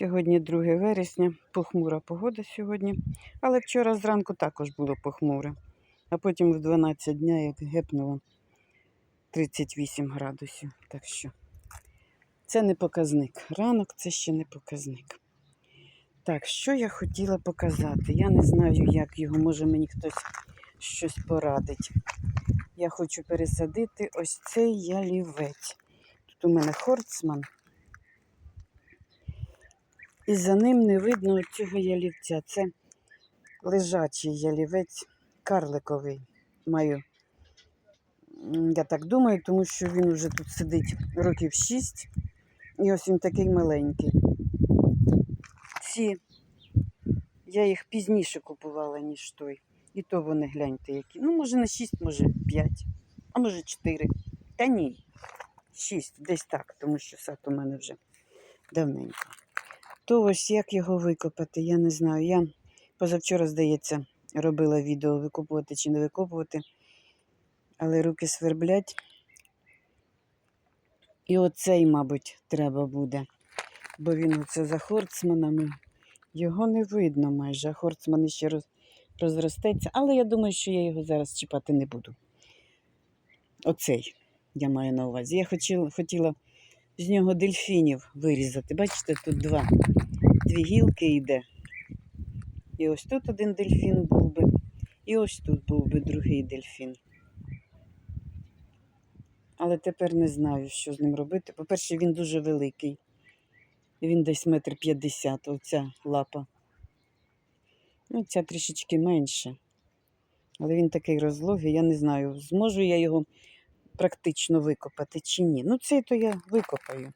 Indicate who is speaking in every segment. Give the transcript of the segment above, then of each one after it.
Speaker 1: Сьогодні 2 вересня, похмура погода сьогодні. Але вчора зранку також було похмуре. А потім в 12 дня як гепнуло 38 градусів. Так що це не показник. Ранок це ще не показник. Так, що я хотіла показати? Я не знаю, як його, може мені хтось щось порадить. Я хочу пересадити ось цей ялівець. Тут у мене хорцман. І за ним не видно цього ялівця. Це лежачий ялівець карликовий. Маю. Я так думаю, тому що він вже тут сидить років 6. І ось він такий маленький. Ці я їх пізніше купувала, ніж той. І то вони гляньте які. Ну, може, не 6, може 5, а може 4. Та ні. 6, десь так, тому що сад у мене вже давненько. То як його викопати, я не знаю. Я позавчора, здається, робила відео викопувати чи не викопувати, але руки сверблять. І оцей, мабуть, треба буде. Бо він оце за хорцманами. Його не видно майже, а хорцман ще роз, розростеться. Але я думаю, що я його зараз чіпати не буду. Оцей я маю на увазі. Я хотіла, хотіла з нього дельфінів вирізати. Бачите, тут два, дві гілки йде. І ось тут один дельфін був би, і ось тут був би другий дельфін. Але тепер не знаю, що з ним робити. По-перше, він дуже великий. Він десь метр п'ятдесят, оця лапа. Ну, ця трішечки менше. Але він такий розлогий, я не знаю, зможу я його практично викопати чи ні. Ну, цей то я викопаю.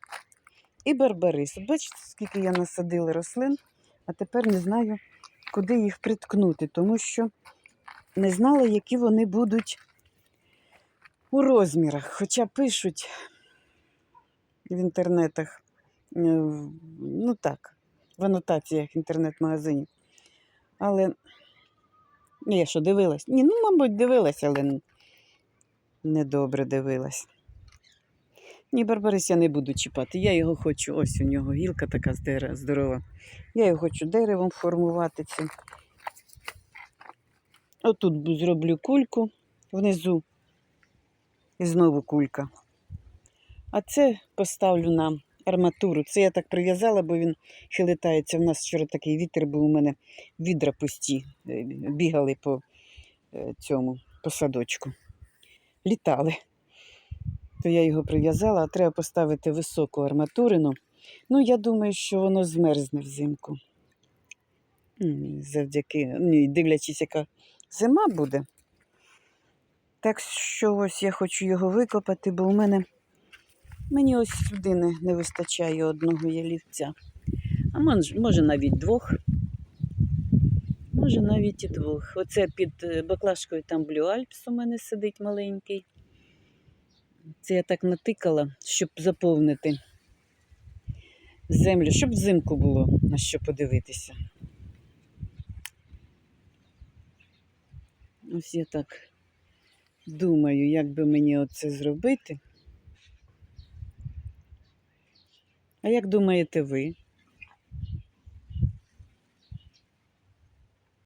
Speaker 1: І барбарис. Бачите, скільки я насадила рослин, а тепер не знаю, куди їх приткнути, тому що не знала, які вони будуть у розмірах. Хоча пишуть в інтернетах, е, ну так, в анотаціях інтернет-магазинів. Але ну, я що дивилась? Ні, ну, мабуть, дивилась, але недобре дивилась. Ні, Барбарис я не буду чіпати. Я його хочу, ось у нього гілка така здорова. Я його хочу деревом формувати цим. Отут зроблю кульку внизу. І знову кулька. А це поставлю на арматуру. Це я так прив'язала, бо він хилитається. У нас вчора такий вітер був у мене відра пусті. е, Бігали по е, цьому по садочку. Літали. То я його прив'язала, а треба поставити високу арматурину. Ну, я думаю, що воно змерзне взимку. Завдяки, ну, дивлячись, яка зима буде. Так що ось я хочу його викопати, бо у мене мені ось сюди не, не вистачає одного ялівця. А може, може навіть двох. Може навіть і двох. Оце під е, баклажкою там Blue Alps у мене сидить маленький. Це я так натикала, щоб заповнити землю, щоб взимку було на що подивитися. Ось я так думаю, як би мені оце зробити. А як думаєте ви?